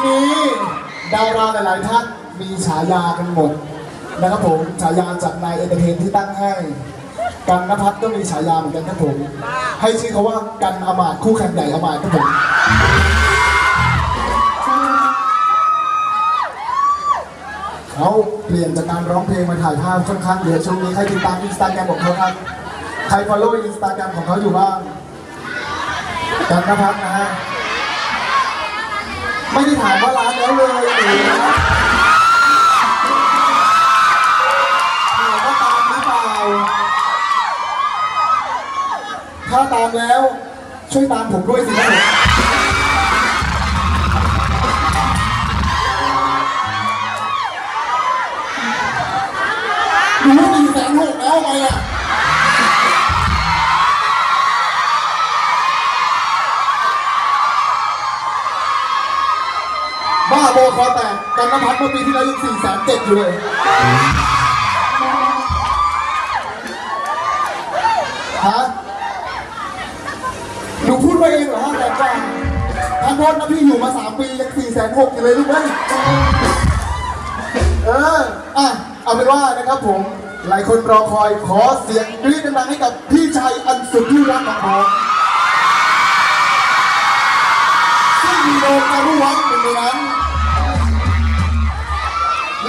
นปีนี้ ดาราหลายๆท่านมีฉายากันหมดนะครับผมฉายาจากนายเอนเตอร์เทนที่ตั้งให้ กันนภัทรก็มีฉายาเหมือนกันครับผม ให้ชื่อเขาว่ากันอมาตย์คู่แข่งใหญ่อมาตย์ครับผมเขาเปลี่ยนจากการร้องเพลงมาถ่ายภาพค่อนข้างเยอะช่วงนี้ใครติดตามอินสตาแกรมของเขาครับใครฟอลโล่อินสตาแกรมของเขาอยู่บ้างกันนภัทรนะฮะ ไม่ได้ถามว่าร้านแล้วเลยหรือถามว่าตามหรือเปล่า ถ้าตามแล้ว ช่วยตามผมด้วยสิครับผมรู้หนึ่งแสนหกแล้วไมอะ บ้าโบอคอแตกกันนภัทรเมื่อปีที่แล้วยังสี่แสนเจ็ดอยู่เลยฮะหนูพูดไปเองเหรอฮะแต่ก่อนทานโทษนะพี่อยู่มาสามปียังสี่แสนหกอยู่เลยลูกเอ้ยเอออะเอาเป็นว่านะครับผม หลายคนรอคอยขอเสียงกรี๊ดดังๆให้กับพี่ชายอันสุดที่รักของผมซึ่งมีโดมการุวัฒน์หนึ่งในนั้น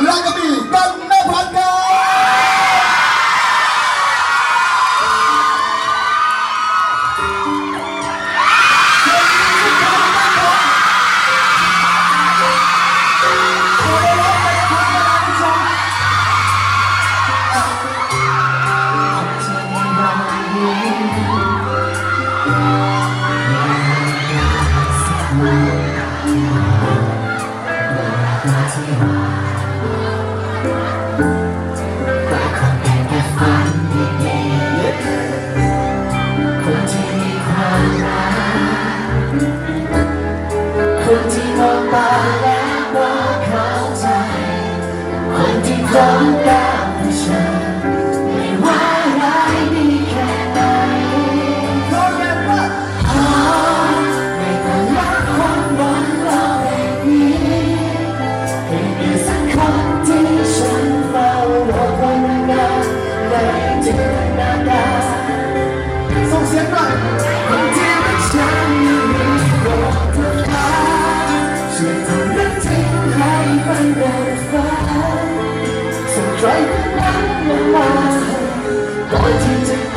และก็มีกันนภัทรครับ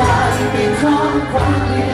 ตายไปพร้อมความเดียวดาย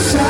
inside.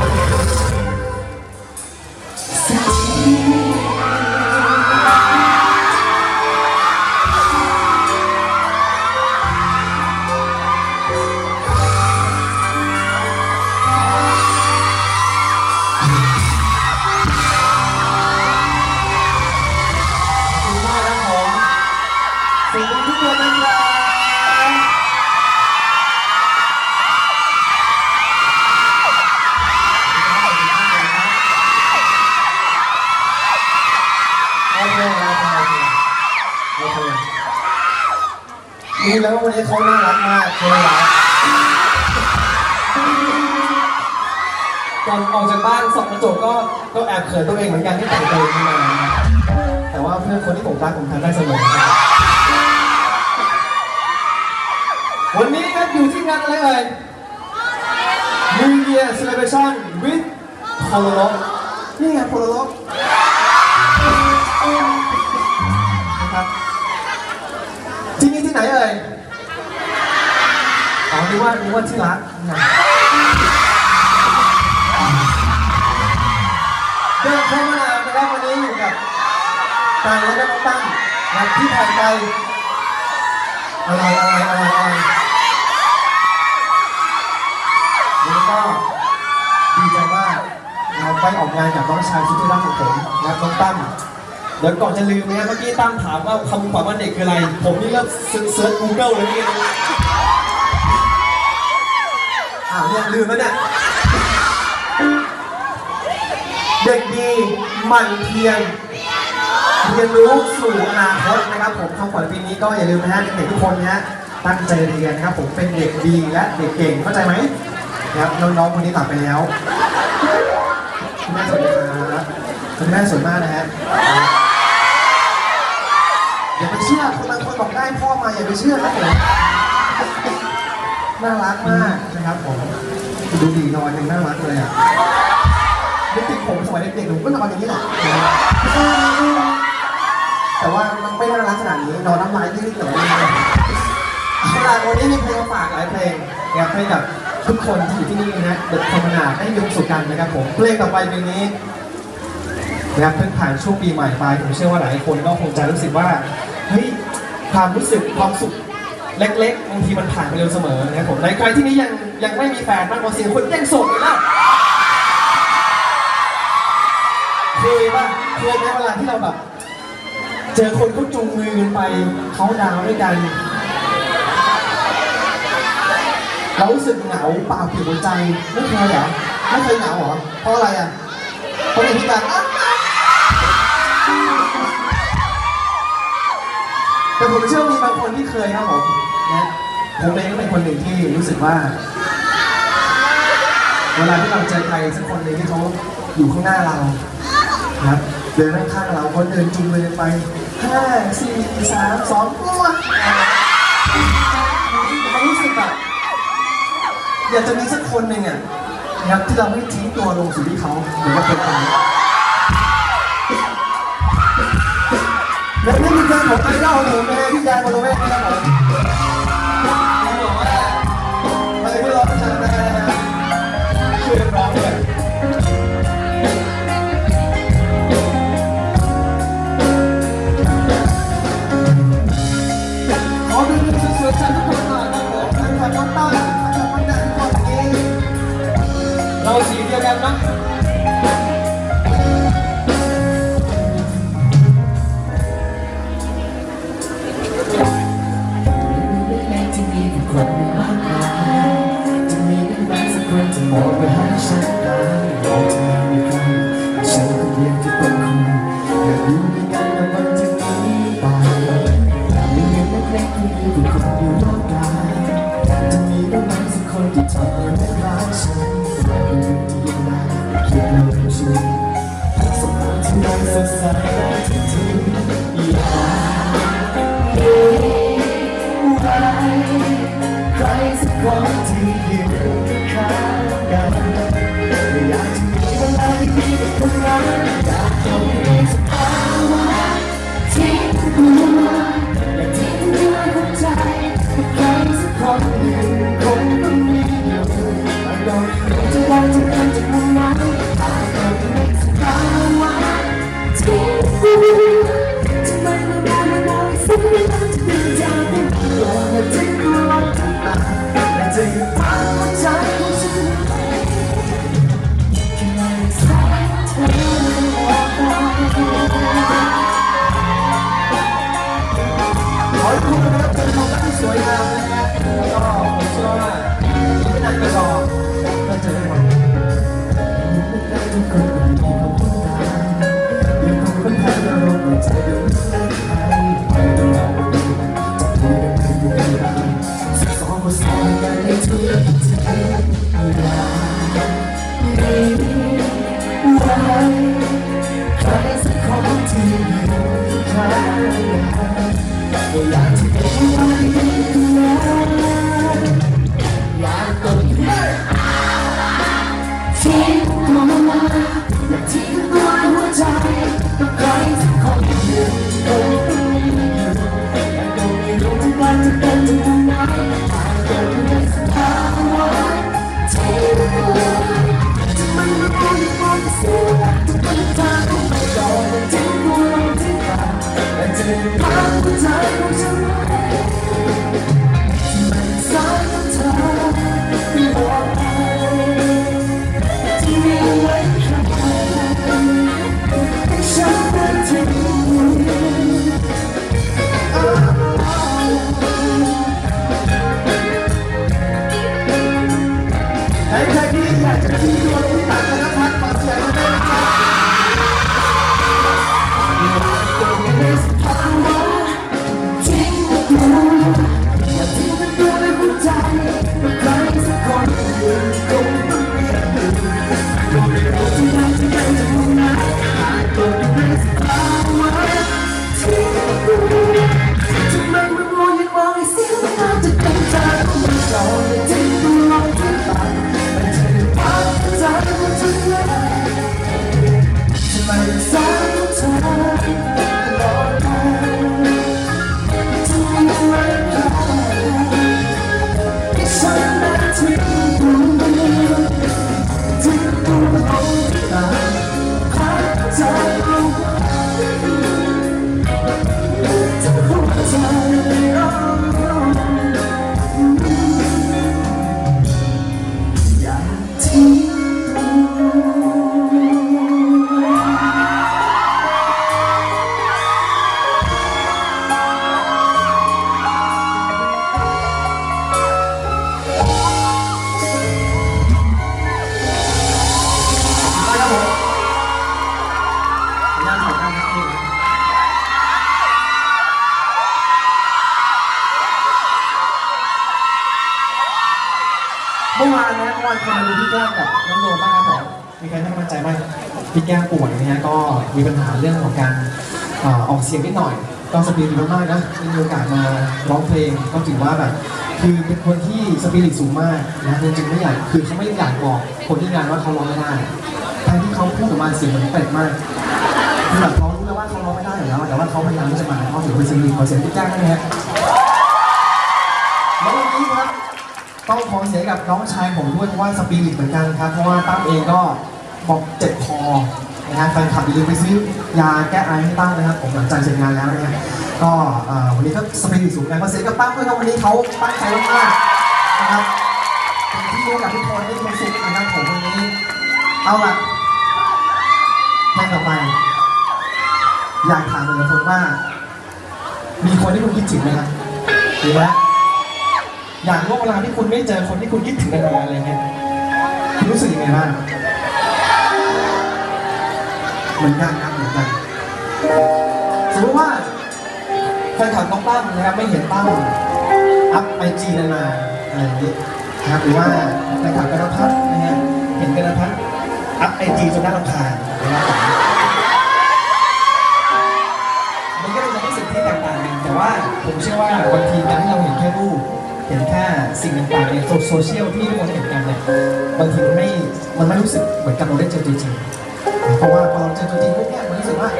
Oh, my God. รู้แล้วว่าวันนี้เขาน่ารักมากเขาน่ารักก่อนออกจากบ้านส่องกระจกก็ก็แอบเขินตัวเองเหมือนกันที่แต่งตัวนี้มาแต่ว่าเพื่อนคนที่ผมรักผมทำได้เสมอวันนี้ครับอยู่ที่งานอะไรเอ่ย New Year Celebration with Polo นี่ไง Polo นะครับที่นี่ที่ไหนเอ่ย อ๋อนึกว่านึกว่าที่รักนะเดินเข้ามานะครับวันนี้อยู่กับตายและน้องตั้งนะที่ผ่านไปอะไรอะไรอะไรอะไรวันนี้ก็ดีใจมากนะครับไปออกงานกับน้องชายสุดที่รักของผมนะน้องตั้มเดี๋ยวก่อนจะลืมนะเมื่อกี้ตั้มถามว่าคำขวัญวันเด็กคืออะไร ผมนี่เริ่มเซิร์ชกูเกิลเลยนี่ อ้าวเนี่ยลืมแล้วเนี่ย เด็กดีหมั่นเพียรเรียนรู้สู่อนาคตนะครับ ผมคำขวัญปีนี้ก็อย่าลืมนะฮะเด็กๆทุกคนนะฮะตั้งใจเรียนนะครับ ผมเป็นเด็กดีและเด็กเก่งเข้าใจไหมนะครับน้องๆคนนี้กลับไปแล้วคุณแม่สวัสดีครับคุณแม่สวยมากนะฮะอย่าไปเชื่อคนบางคนบอกได้พ่อมาอย่าไปเชื่อครับผม น่ารักมากนะครับผมดูดีนอนยังน่ารักเลยอะนึกถึงผมสมัยเด็กๆหนูก็นอนอย่างนี้แหละแต่ว่ามันไม่น่ารักขนาดนี้นอนน้ำลายยืดหน่อยเวลาวันนี้มีเพลงฝากหลายเพลงนะครับให้กับทุกคนที่อยู่ที่นี่นะเด็กธรรมนาให้มีความสุขกันนะครับผมเพลงต่อไปเพลงนี้นะครับเพิ่งผ่านช่วงปีใหม่ไปผมเชื่อว่าหลายคนก็คงจะรู้สึกว่าเฮ้ยความรู้สึกความสุข เล็กๆบางทีมันผ่านไปเร็วเสมอนะครับผมในใครที่นี้ยังยังไม่มีแฟนบ้างขอเสียงคนยังโสดอยู่นะเคยป่ะเคยไหมเวลาที่เราแบบ เจอคนเขาจูงมือกันไปเขาดาวด้วยกันเรารู้สึกเหงาเปล่าเปลี่ยวหัวใจไม่เคยเหรอไม่เคยเหงาเหรอเพราะอะไรอะเพราะเป็นพิการอะแต่ผมเชื่อมีบางคนที่เคยครับผม นะผมเองก็เป็นคนหนึ่งที่รู้สึกว่า เวลาที่เราเจอใครสักคนหนึ่งที่เขาอยู่ข้างหน้าเรานะครับเดินข้างเราคนเดินจูงมือไปห้าสี่สามสองตัวมันรู้สึกแบบอยากจะมีสักคนหนึ่งอะนะครับที่เราไม่ทิ้งตัวลงสู่ที่เขาเหมือนกับเป็นคนนี้และนี่คือการของไอดอลของผมนะพี่ยายโมโนเวทนะครับผม ช่ มีใครให้กำลังใจบ้างพี่แก้มป่วยนะฮะก็มีปัญหาเรื่องของการเอ่อออกเสียงนิดหน่อย ก็สปิริตมากๆนะมีโอกาสมาร้องเพลงก็ถือว่าแบบคือเป็นคนที่สปิริตสูงมากนะจริงๆไม่อยากคือเขาไม่อยากบอกคนที่งานว่าเขาร้องไม่ได้แทนที่เขาพูดออกมาเสียงเหมือนเป็ดมากคือแบบเขารู้แล้วว่าเขาร้องไม่ได้อยู่แล้วแต่ว่าเขาพยายามที่จะมาเขาถือเป็นสิ่งดีขอเสียงพี่แจ้งได้ไหมฮะ ต้องขอเสียกับน้องชายผมด้วยเพราะว่าสปิริตเหมือนกันครับ เพราะว่าตั้มเองก็บอกเจ็บคอนะฮะแฟนคลับอย่าลืมไปซื้อยาแก้ไอให้ตั้มนะครับ ผมหลังจากเสร็จงานแล้วนะฮะก็วันนี้ก็สปิริตสูงนะขอเสียกับตั้มด้วยครับวันนี้เขาตั้งใจมากๆนะครับที่รู้กับทุกคนได้ความสุขนะครับผมวันนี้ เอาล่ะเพลงต่อไป อยากถามแต่ละคนว่า มีคนที่คุณคิดถึงไหมครับหรือว่า อยากรู้เวลาที่คุณไม่เจอคนที่คุณคิดถึงนานๆอะไรเงี้ยคุณรู้สึกยังไงบ้างเหมือนกันครับเหมือนกันสมมติว่าแฟนคลับน้องตั้มนะครับไม่เห็นตั้มอัพไอจีนานๆอะไรอย่างนี้นะครับหรือว่าแฟนคลับกระพัดนะฮะเห็นกระพัดอัพไอจีจนน่ารำคาญนะครับมันก็เป็นความรู้สึกที่แตกต่างกันแต่ว่าผมเชื่อว่าบางทีการที่เราเห็นแค่รูป เห็นแค่สิ่งต่างๆในโซเชียลที่ทุกคนเห็นกันเนี่ยบางทีมันไม่มันไม่รู้สึกเหมือนกับเราได้เจอตัวจริงเพราะว่าพอเราเจอตัวจริงปุ๊บเนี่ยมันรู้สึกว่า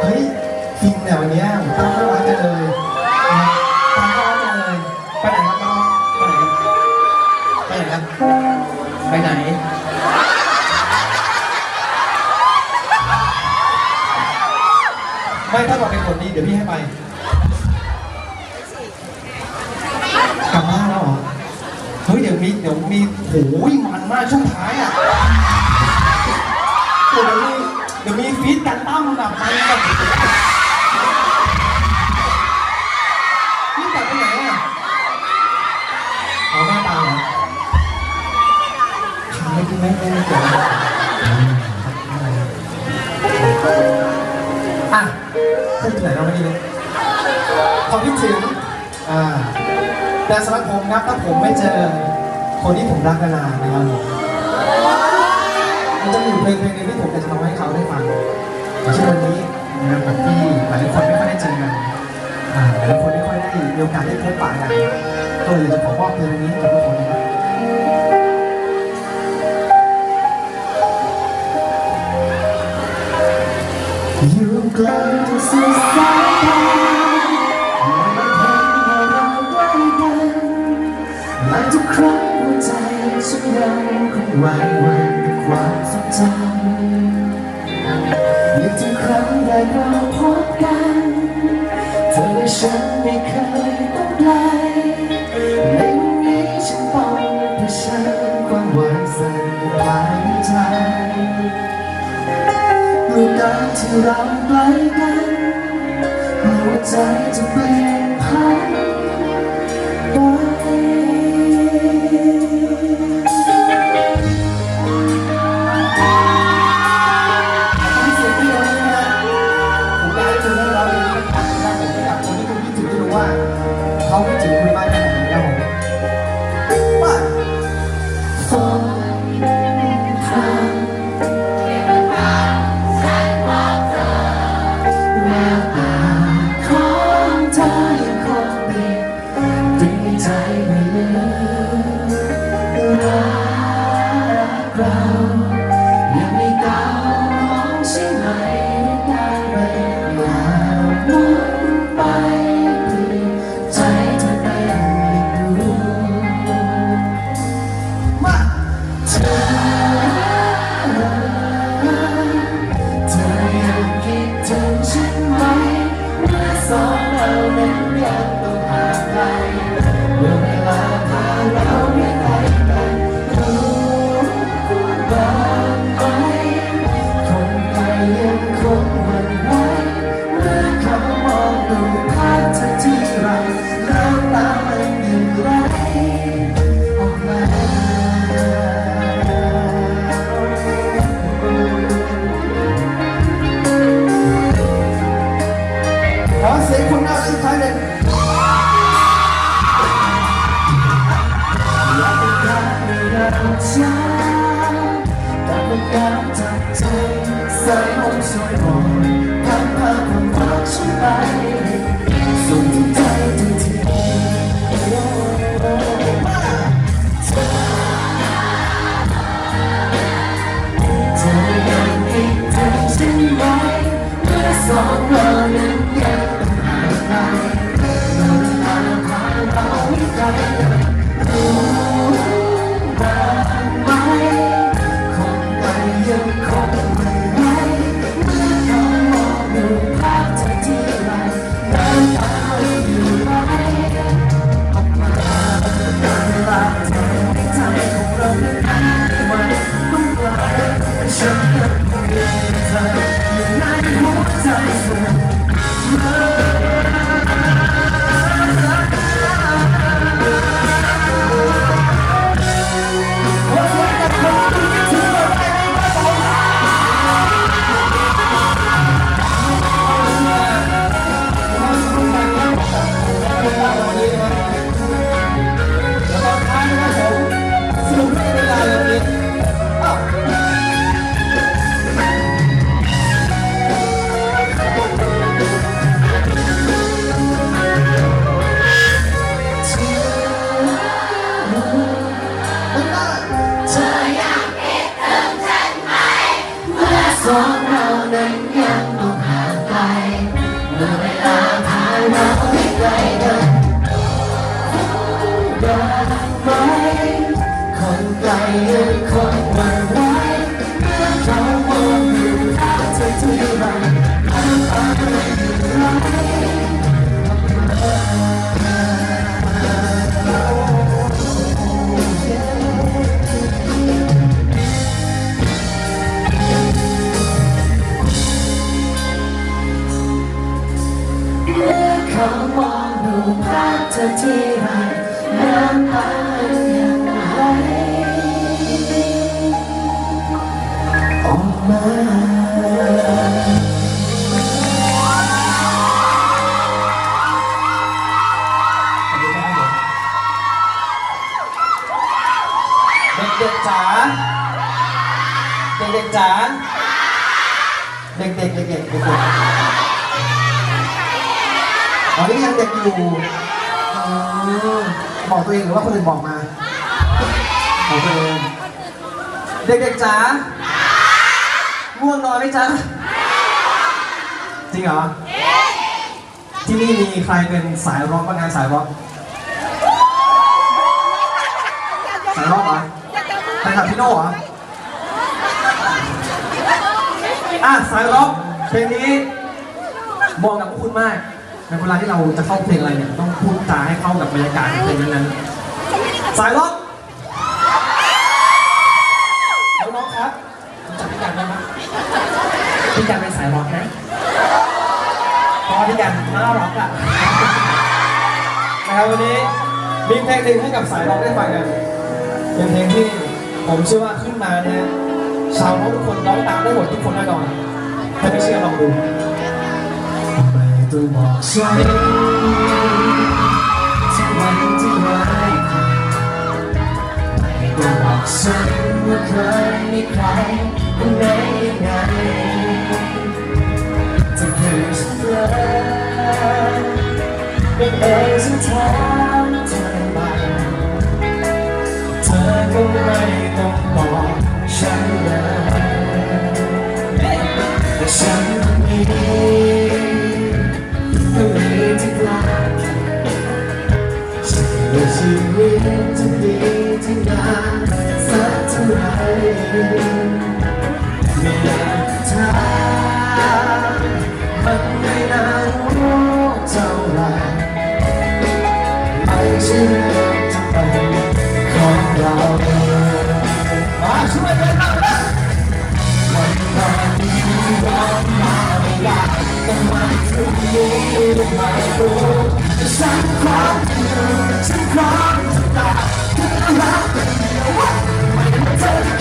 เฮ้ยฟินเนี่ยวันเนี้ยผมตั้งน่ารักจังเลยตั้งน่ารักจังเลยไปไหนครับน้องไปไหนครับไปไหนครับไปไหนไม่ถ้าเราเป็นคนดีเดี๋ยวพี่ให้ไป กลับบ้านแล้วเหรอ เฮ้ย เดี๋ยวมีเดี๋ยวมีโหยมันมากช่วงท้ายอะเดี๋ยวมีเดี๋ยวมีฟีดกันตั้มแบบมันแบบนี่กลับไปไหนอะอ๋อแม่ตามเหรอขายกินไหมไม่ไม่เกี่ยวนะอะพูดถึงไหนเราไม่ดีเลยพอคิดถึงอ่าแต่สำหรับผมครับถ้าผมไม่เจอ คนที่ผมรักมานานนะครับผมมันจะมีอยู่เพลงเพลงหนึงที่ผมจะทำให้เขาได้ฟังอย่างเช่นวันนี้นะครับแบบที่หลายคนไม่ค่อยได้เจอกันอ่าหลายคนไม่ค่อยได้มีโอกาสได้พบปะกันก็เลยจะขอมอบเพลงนี้ให้กับทุกคนนะครับอยู่ไกลทุกสุดสายตาไม่เห็นว่าเราใกล้กันและทุกครั้ง หัวใจฉันยังคงไหววันกับความทรงจำนึกถึงครั้งแรกเราพบกันเธอและฉันไม่เคยต้องไกลในวันนี้ฉันต้องเผชิญความหวานสั่นหลายใจเมื่อการที่เราใกล้กันหัวใจจะเปลี่ยน สองเรานั้นยังต้องห่างไกลเมื่อเวลาพาเราไม่ไกลกันรักไหมคนไกลยังคงวัน องดูภาพเธอที่ไรน้ำตายังไหลออกมาขเด็กๆจ๋า เด็กๆจ๋า เด็กเด็กๆเด็กๆเด็กๆ อ๋อนี่ยังเด็กอยู่อบอกตัวเองหรือว่าคนอื่นบอกมาบอกตัวเองเด็กๆจ๋าง่วงนอนไหมจ๊ะจริงเหรอที่นี่มีใครเป็นสายร็อกบ้างงานสายร็อกสายร็อกเหรอไปกับพี่โน่เหรออะสายร็อกเพลงนี้เหมาะกับพวกคุณมาก ในเวลาที่เราจะเข้าเพลงอะไรเนี่ยต้องพูดจาให้เข้ากับบรรยากาศเพลงนั้นๆสายร็อกน้องครับจักพี่กันไหมครับพี่กันเป็นสายร็อกนะเพราะว่าพี่กันน่าร็อกอะนะครับวันนี้มีเพลงหนึ่งให้กับสายร็อกได้ฟังกันเป็นเพลงที่ผมเชื่อว่าขึ้นมาเนี่ยชาวเขาทุกคนร้องตามได้หมดทุกคนแน่นอนถ้าไม่เชื่อลองดู ต้องบอกฉันที่วันที่ร้ายไม่ต้องบอกฉันว่าเคยมีใครคนไหนยังไงจะเกิดฉันเลยเป็นเองฉันถามเธอไปเธอก็ไม่ต้องบอกฉันเลย อชีวิตจะดีที่นานสักเท่าไรไม่อยากถามมันไม่น่ารู้เท่าไรไม่ใช่เรื่องจะไปของเรามาช่วยกันนะวันนี้ร้องมาไม่ได้ต้องมาถึงนี้ไม่รู้แต่ฉันขออยู่ฉันขอจะตาย ไ